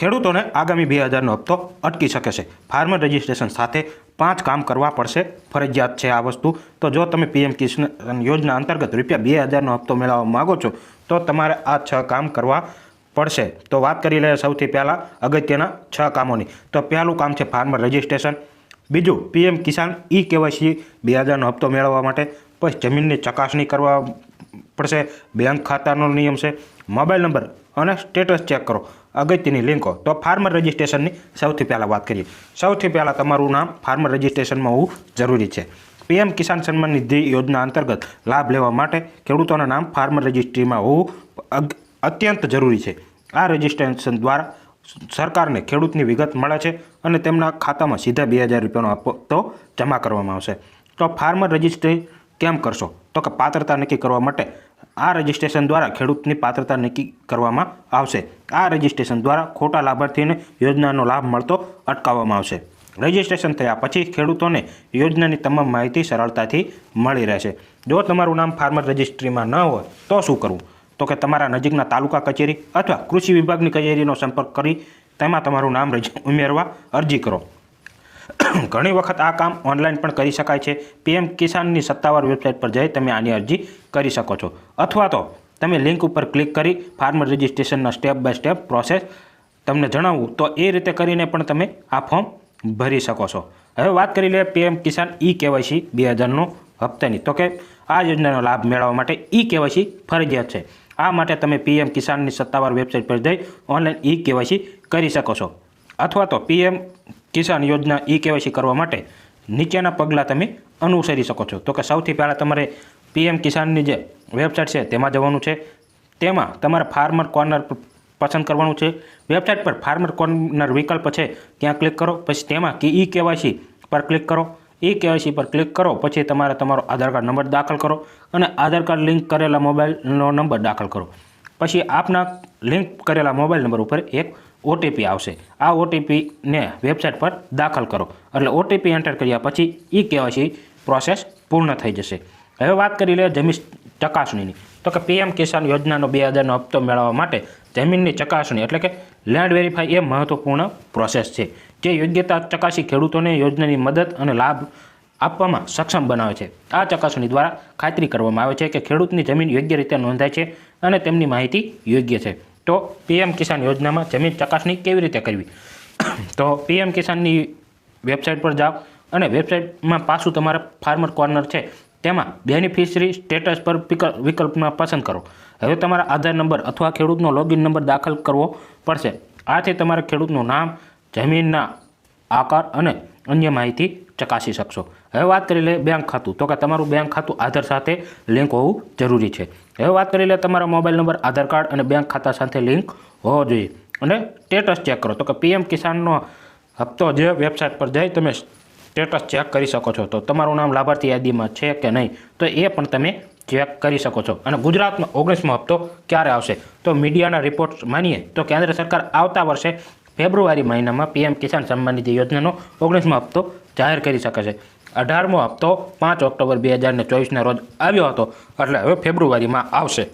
ખેડૂતોને આગામી બે હજારનો હપ્તો અટકી શકે છે. ફાર્મર રજિસ્ટ્રેશન સાથે પાંચ કામ કરવા પડશે ફરજિયાત છે આ વસ્તુ. તો જો તમે પીએમ કિસાન યોજના અંતર્ગત રૂપિયા બે હજારનો હપ્તો મેળવવા માગો છો, તો તમારે આ છ કામ કરવા પડશે. તો વાત કરી લઈએ સૌથી પહેલાં અગત્યના છ કામોની. તો પહેલું કામ છે ફાર્મર રજિસ્ટ્રેશન. બીજું પીએમ કિસાન ઈ કેવાયસી બે હજારનો હપ્તો મેળવવા માટે. પછી જમીનની ચકાસણી કરવા પડશે. બેંક ખાતાનો નિયમ છે. મોબાઈલ નંબર અને સ્ટેટસ ચેક કરો. અગત્યની લિંકો. તો ફાર્મર રજિસ્ટ્રેશનની સૌથી પહેલાં વાત કરીએ. સૌથી પહેલાં તમારું નામ ફાર્મર રજિસ્ટ્રેશનમાં હોવું જરૂરી છે. પીએમ કિસાન સન્માન નિધિ યોજના અંતર્ગત લાભ લેવા માટે ખેડૂતોના નામ ફાર્મર રજિસ્ટ્રીમાં હોવું અત્યંત જરૂરી છે. આ રજિસ્ટ્રેશન દ્વારા સરકારને ખેડૂતની વિગત મળે છે અને તેમના ખાતામાં સીધા બે હજાર રૂપિયાનો હપ્તો જમા કરવામાં આવશે. તો ફાર્મર રજિસ્ટ્રી કેમ કરશો? તો કે પાત્રતા નક્કી કરવા માટે આ રજિસ્ટ્રેશન દ્વારા ખેડૂતની પાત્રતા નક્કી કરવામાં આવશે. આ રજિસ્ટ્રેશન દ્વારા ખોટા લાભાર્થીને યોજનાનો લાભ મળતો અટકાવવામાં આવશે. રજિસ્ટ્રેશન થયા પછી ખેડૂતોને યોજનાની તમામ માહિતી સરળતાથી મળી રહેશે. જો તમારું નામ ફાર્મર રજિસ્ટ્રીમાં ન હોય, તો શું કરવું? તો કે તમારા નજીકના તાલુકા કચેરી અથવા કૃષિ વિભાગની કચેરીનો સંપર્ક કરી તેમાં તમારું નામ રજ ઉમેરવા અરજી કરો. ઘણી વખત આ કામ ઓનલાઈન પણ કરી શકાય છે. પીએમ કિસાનની સત્તાવાર વેબસાઇટ પર જઈ તમે આની અરજી કરી શકો છો. અથવા તો તમે લિંક ઉપર ક્લિક કરી ફાર્મર રજિસ્ટ્રેશનના સ્ટેપ બાય સ્ટેપ પ્રોસેસ તમને જણાવું તો એ રીતે કરીને પણ તમે આ ફોર્મ ભરી શકો છો. હવે વાત કરી લઈએ પીએમ કિસાન ઈ કેવાયસી બે હજારનો હપ્તાની. તો કે આ યોજનાનો લાભ મેળવવા માટે ઈ કેવાયસી ફરજિયાત છે. આ માટે તમે પીએમ કિસાનની સત્તાવાર વેબસાઇટ પર જઈ ઓનલાઈન ઈ કેવાયસી કરી શકો છો. અથવા તો પીએમ કિસાન યોજના ઈ કેવાયસી કરવા માટે નીચેના પગલાં તમે અનુસરી શકો છો. તો કે સૌથી પહેલાં તમારે પીએમ કિસાનની જે વેબસાઇટ છે તેમાં જવાનું છે. તેમાં તમારે ફાર્મર કોર્નર પસંદ કરવાનું છે. વેબસાઇટ પર ફાર્મર કોર્નર વિકલ્પ છે ત્યાં ક્લિક કરો. પછી તેમાં કે ઈ કેવાયસી પર ક્લિક કરો. ઈ કેવાયસી પર ક્લિક કરો. પછી તમારે તમારો આધાર કાર્ડ નંબર દાખલ કરો અને આધાર કાર્ડ લિંક કરેલા મોબાઈલનો નંબર દાખલ કરો. પછી આપના લિંક કરેલા મોબાઈલ નંબર ઉપર એક ઓટીપી આવશે. આ ઓટીપીને વેબસાઇટ પર દાખલ કરો. એટલે ઓટીપી એન્ટર કર્યા પછી ઈ કેવાયસી પ્રોસેસ પૂર્ણ થઈ જશે. હવે વાત કરી લઈએ જમીન ચકાસણીની. તો કે પીએમ કિસાન યોજનાનો બે હજારનો હપ્તો મેળવવા માટે જમીનની ચકાસણી એટલે કે લેન્ડ વેરીફાઈ એ મહત્વપૂર્ણ પ્રોસેસ છે. જે યોગ્યતા ચકાસી ખેડૂતોને યોજનાની મદદ અને લાભ આપવામાં સક્ષમ બનાવે છે. આ ચકાસણી દ્વારા ખાતરી કરવામાં આવે છે કે ખેડૂતની જમીન યોગ્ય રીતે નોંધાય છે અને તેમની માહિતી યોગ્ય છે. તો પીએમ કિસાન યોજનામાં જમીન ચકાસણી કેવી રીતે કરવી? તો પીએમ કિસાનની વેબસાઇટ પર જાઓ અને વેબસાઇટમાં પાછું તમારા ફાર્મર કોર્નર છે. તેમાં બેનિફિશરી સ્ટેટસ પર વિકલ્પમાં પસંદ કરો. હવે તમારા આધાર નંબર અથવા ખેડૂતનો લોગિન નંબર દાખલ કરવો પડશે. આથી તમારા ખેડૂતનું નામ, જમીનના આકાર અને અન્ય માહિતી ચકાસી શકશો. હવે વાત કરી લે બેંક ખાતું. તો કે તમારું બેંક ખાતું આધાર સાથે લિંક હોવું જરૂરી છે. હવે વાત કરી લે તમારા મોબાઈલ નંબર આધાર કાર્ડ અને બેંક ખાતા સાથે લિંક હોવો જોઈએ. અને સ્ટેટસ ચેક કરો. તો કે પીએમ કિસાનનો હપ્તો જે વેબસાઇટ પર જઈ તમે સ્ટેટસ ચેક કરી શકો છો. તો તમારું નામ લાભાર્થી યાદીમાં છે કે નહીં, તો એ પણ તમે ચેક કરી શકો છો. અને ગુજરાતમાં ઓગણીસમો હપ્તો ક્યારે આવશે? તો મીડિયાના રિપોર્ટ માનીએ તો કેન્દ્ર સરકાર આવતા વર્ષે ફેબ્રુઆરી મહિનામાં પીએમ કિસાન સન્માન નિધિ યોજનાનો ઓગણીસમો હપ્તો જાહેર કરી શકે છે. અઢારમો હપ્તો પાંચ ઓક્ટોબર બે હજાર ચોવીસના રોજ આવ્યો હતો. એટલે હવે ફેબ્રુઆરીમાં આવશે.